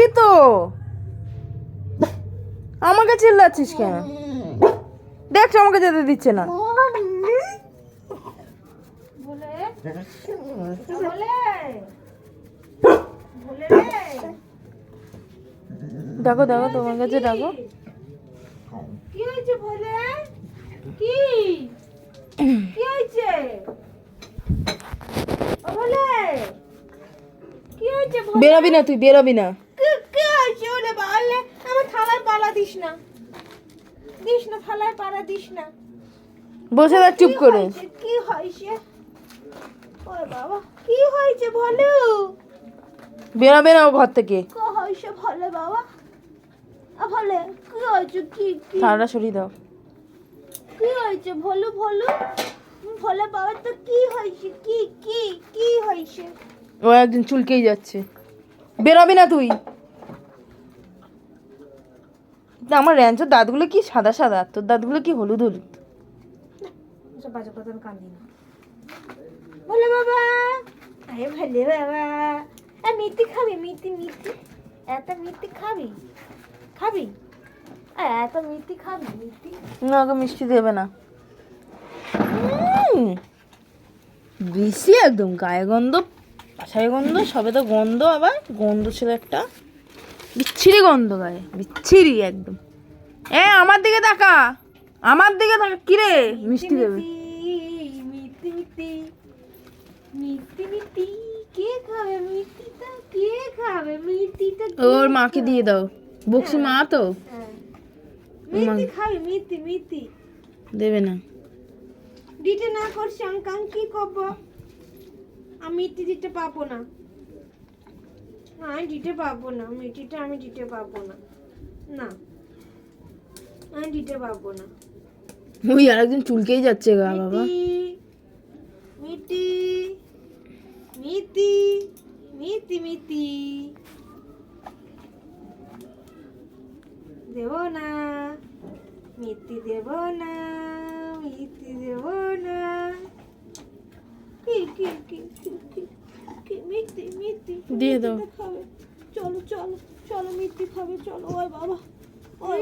দিবি তো? আমাকে চিল্লাচ্ছিস কেন? দেখছ আমাকে যেতে দিচ্ছে না। দেখো দেখো তোমার কাছে ডাকো কি হয়েছে বলে কি? কি হয়েছে? বলে কি হয়েছে বেরোবি না তুই বেরোবি না কি কি হয়েছে বলে বলে আমার থালায় পালা দিস না। দিস না থালায় পালা দিস না। বসে থাক চুপ করে? কি হয়েছে? ওরে বাবা কি হয়েছে বলো? বেরোবে না ঘর থেকে। কি হয়েছে বলে বাবা? বলে কি হয়েছে? কি কি? থালাটা সরিয়ে দাও। কি হয়েছে বলো বলো? বলে বাবা তো কি হয়েছে? কি কি কি হয়েছে? ও একদিন চুলকেই যাচ্ছে। বেরোবি না তুই। আমার র্যাঞ্চোর দাঁতগুলো কি সাদা সাদা? তোর দাঁতগুলো কি হলুদ হলুদ? বাজে কথা কান্দি না। বলে বাবা আরে ভালে বাবা আর মিষ্টি খাবি মিষ্টি মিষ্টি এত মিষ্টি খাবি খাবি? এত মিষ্টি খাবি মিষ্টি না ওকে মিষ্টি দেবে না। বেশি একদম গায়ে গন্ধ পাশায় গন্ধ সবে তো গন্ধ আবার গন্ধ ছিল একটা বিচ্ছিরি গন্ধ গায়ে, বিচ্ছিরি একদম। এ, আমার দিকে তাকা। আমার দিকে তাকা। কিরে? মিষ্টি দেবে। ওর মাকে দিয়ে দাও। বকসি মা তো? দেবে না। দিতে না করছি, আমি কি করব আমি দিতে পাবো না। না আমি দিতে পারব না। মিষ্টিটা আমি দিতে পারব না। না। আমি দিতে পারব না। ওই আর একদিন চুলকেই যাচ্ছে গা বাবা। মিষ্টি মিষ্টি মিষ্টি মিষ্টি দেব না। মিষ্টি দেব না। মিষ্টি দেব না। কি কি কি কি মিষ্টি মিষ্টি দিয়ে দাও। চলো চলো মিষ্টি খাবে চলো ওই বাবা ওই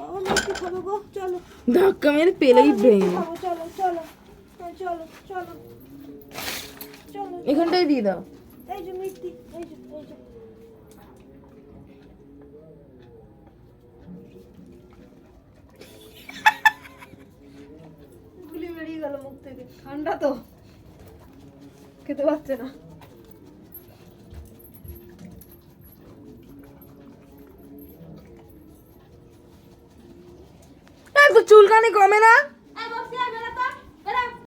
বাবা, মিষ্টি খাবে গো চলো। ধাক্কা মেরে পেলেই ভেঙে চলো চলো হ্যাঁ, চলো চলো। চলো এখানটাই দিয়ে দাও। এই যে মিষ্টি এই যে এই যে। গুলি বেরিয়ে গেল মুখ থেকে। ঠান্ডা তো। খেতে পারছে না। চুলকানি কমে না?